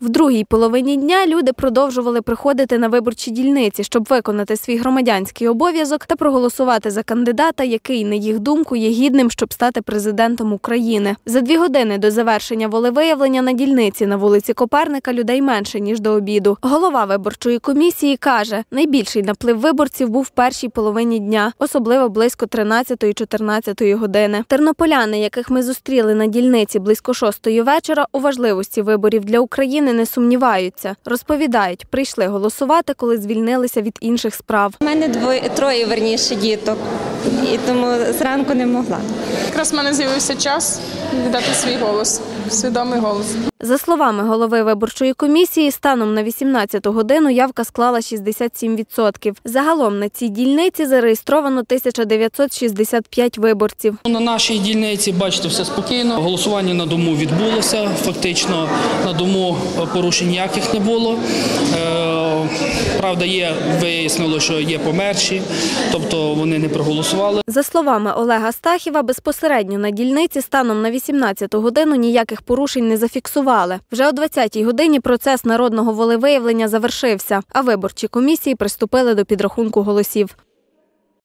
В другій половині дня люди продовжували приходити на виборчі дільниці, щоб виконати свій громадянський обов'язок та проголосувати за кандидата, який, на їх думку, є гідним, щоб стати президентом України. За дві години до завершення волевиявлення на дільниці на вулиці Коперника людей менше ніж до обіду. Голова виборчої комісії каже, найбільший наплив виборців був в першій половині дня, особливо близько 13-14 години. Тернополяни, яких ми зустріли на дільниці близько шостої вечора, у важливості виборів для України не сумніваються. Розповідають, прийшли голосувати, коли звільнилися від інших справ. У мене двоє троє верніше діток, і тому зранку не могла. Якраз в мене з'явився час віддати свій голос, свідомий голос. За словами голови виборчої комісії, станом на 18 годину явка склала 67%. Загалом на цій дільниці зареєстровано 1965 виборців. На нашій дільниці, бачите, все спокійно. Голосування на дому відбулося. Фактично на дому порушень ніяких не було. Правда, є вияснило, що є померші, тобто вони не проголосували. За словами Олега Стахіва, безпосередньо на дільниці станом на 18 годину ніяких порушень не зафіксували. Вже о 20 годині процес народного волевиявлення завершився, а виборчі комісії приступили до підрахунку голосів.